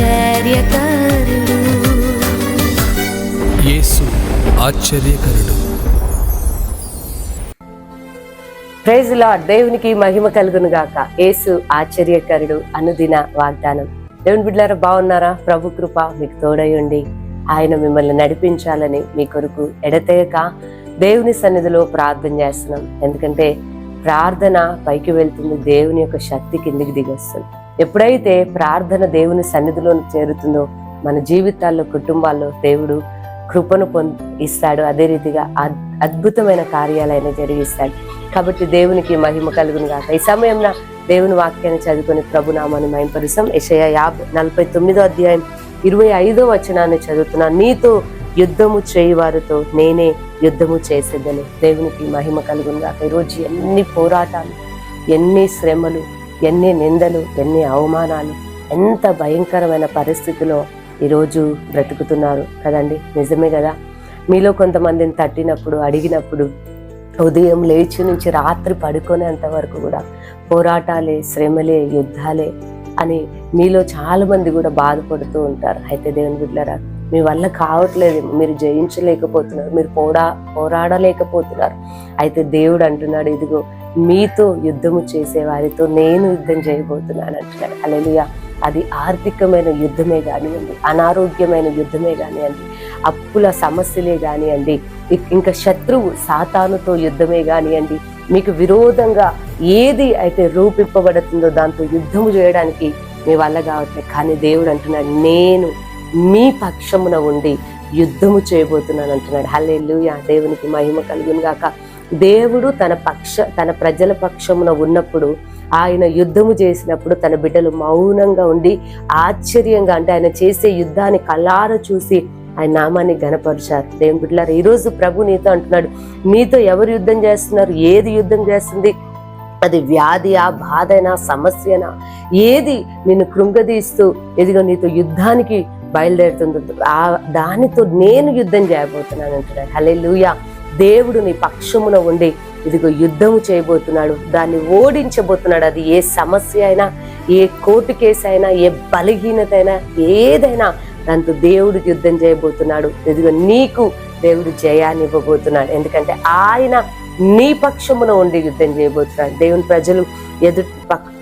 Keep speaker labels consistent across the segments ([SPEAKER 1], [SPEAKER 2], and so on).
[SPEAKER 1] ఆశ్చర్యకరుడు. యేసు ఆశ్చర్యకరుడు.
[SPEAKER 2] Praise lord దేవునికి మహిమ కలుగును గాక యేసు ఆశ్చర్యకరుడు అనుదిన వాగ్దానం. దేవుని బిడ్డారా బాగున్నారా? ప్రభు కృప మీకు తోడయుండి. ఆయన మిమ్మల్ని నడిపించాలని మీ కొరకు ఎడతెగక దేవుని సన్నిధిలో ప్రార్థన చేస్తున్నాం. ఎందుకంటే ప్రార్థన పైకి వెళ్తుంది దేవుని యొక్క శక్తి కిందికి దిగొస్తుంది. ఎప్పుడైతే ప్రార్థన దేవుని సన్నిధిలో చేరుతుందో మన జీవితాల్లో కుటుంబాల్లో దేవుడు కృపను పొంది ఇస్తాడు. అదే రీతిగా అద్- అద్భుతమైన కార్యాలైన జరిగిస్తాడు. కాబట్టి దేవునికి మహిమ కలుగును కాక ఈ సమయంలో దేవుని వాక్యాన్ని చదువుకొని ప్రభునామాన్ని మయంపరుస్తాం యెషయా యాభై నలభై తొమ్మిదో అధ్యాయం ఇరవై ఐదో వచనాన్ని చదువుతున్నాను నీతో యుద్ధము చేయవారితో నేనే యుద్ధము చేసేదని. దేవునికి మహిమ కలుగును కాక ఈరోజు ఎన్ని పోరాటాలు ఎన్ని శ్రమలు ఎన్ని నిందలు ఎన్ని అవమానాలు ఎంత భయంకరమైన పరిస్థితిలో ఈరోజు బ్రతుకుతున్నారు కదండి? నిజమే కదా? మీలో కొంతమందిని తట్టినప్పుడు అడిగినప్పుడు ఉదయం లేచి నుంచి రాత్రి పడుకునేంత వరకు కూడా పోరాటాలే శ్రమలే యుద్ధాలే అని మీలో చాలామంది కూడా బాధపడుతూ ఉంటారు. అయితే దేవుని బిడ్డలారా మీ వల్ల కావట్లేదు మీరు జయించలేకపోతున్నారు మీరు పోరా పోరాడలేకపోతున్నారు. అయితే దేవుడు అంటున్నాడు ఇదిగో మీతో యుద్ధము చేసే వారితో నేను యుద్ధం చేయబోతున్నాను అంటున్నాడు. అలెలుయా అది ఆర్థికమైన యుద్ధమే కానివ్వండి అనారోగ్యమైన యుద్ధమే కానివ్వండి అప్పుల సమస్యలే కానివ్వండి ఇంకా శత్రువు సాతానుతో యుద్ధమే కానివ్వండి మీకు విరోధంగా ఏది అయితే రూపింపబడుతుందో దాంతో యుద్ధము చేయడానికి మీ వల్ల కావట్లేదు. కానీ దేవుడు అంటున్నాడు నేను మీ పక్షమున ఉండి యుద్ధము చేయబోతున్నాను అంటున్నాడు హల్లే దేవునికి మహిమ కలుగును గాక. దేవుడు తన పక్ష తన ప్రజల పక్షమున ఉన్నప్పుడు ఆయన యుద్ధము చేసినప్పుడు తన బిడ్డలు మౌనంగా ఉండి ఆశ్చర్యంగా అంటే ఆయన చేసే యుద్ధాన్ని కలార చూసి ఆయన నామాన్ని గణపరిచారు దేవుని బిడ్డలారు ఈరోజు ప్రభు నీతో అంటున్నాడు. మీతో ఎవరు యుద్ధం చేస్తున్నారు? ఏది యుద్ధం చేస్తుంది? అది వ్యాధియా బాధైనా సమస్యనా? ఏది నిన్ను కృంగదీస్తూ ఎదిగో నీతో యుద్ధానికి బయలుదేరుతుందో ఆ దానితో నేను యుద్ధం చేయబోతున్నాను అంటున్నాడు. హలే దేవుడు నీ పక్షమున ఉండి ఇదిగో యుద్ధము చేయబోతున్నాడు. దాన్ని ఓడించబోతున్నాడు. అది ఏ సమస్య అయినా ఏ కోర్టు కేసు అయినా ఏ బలహీనత అయినా ఏదైనా దాంతో దేవుడు యుద్ధం చేయబోతున్నాడు. ఇదిగో నీకు దేవుడు జయాన్ని ఇవ్వబోతున్నాడు. ఎందుకంటే ఆయన నీ పక్షమున ఉండి యుద్ధం చేయబోతున్నాడు. దేవుని ప్రజలు ఎదు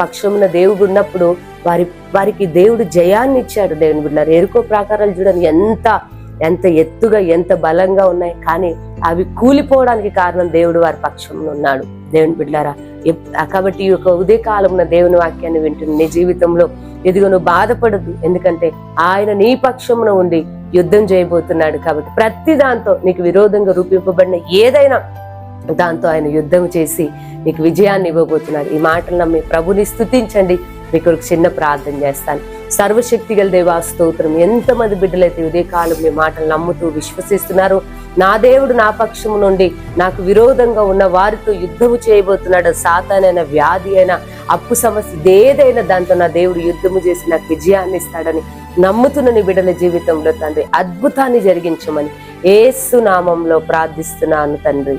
[SPEAKER 2] పక్షమున దేవుడు ఉన్నప్పుడు వారి వారికి దేవుడు జయాన్ని ఇచ్చాడు దేవుని బిడ్డలారు. ఎరుకో ప్రాకారాలు చూడండి ఎంత ఎంత ఎత్తుగా ఎంత బలంగా ఉన్నాయి. కానీ అవి కూలిపోవడానికి కారణం దేవుడు వారి పక్షంలో ఉన్నాడు. దేవుని బిడ్డారా కాబట్టి ఈ యొక్క ఉదయకాలంలో దేవుని వాక్యాన్ని వింటున్న నీ జీవితంలో ఎదుగు నువ్వు బాధపడదు ఎందుకంటే ఆయన నీ పక్షమున ఉండి యుద్ధం చేయబోతున్నాడు కాబట్టి ప్రతి దాంతో నీకు విరోధంగా రూపింపబడిన ఏదైనా దాంతో ఆయన యుద్ధం చేసి మీకు విజయాన్ని ఇవ్వబోతున్నాడు. ఈ మాటలు నమ్మి ప్రభుని స్తుతించండి. మీకు ఒక చిన్న ప్రార్థన చేస్తాను. సర్వశక్తి గల దేవా స్తోత్రం. ఎంతమంది బిడ్డలైతే ఉదయకాలం మీ మాటలు నమ్ముతూ విశ్వసిస్తున్నారు. నా దేవుడు నా పక్షం నుండి నాకు విరోధంగా ఉన్న వారితో యుద్ధము చేయబోతున్నాడు. సాతానైన వ్యాధి అయినా అప్పు సమస్య ఏదైనా దాంతో నా దేవుడు యుద్ధము చేసి నాకు విజయాన్ని ఇస్తాడని నమ్ముతున్న నీ బిడ్డల జీవితంలో తండ్రి అద్భుతాన్ని జరిగించమని ఏసు నామంలో ప్రార్థిస్తున్నాను తండ్రి.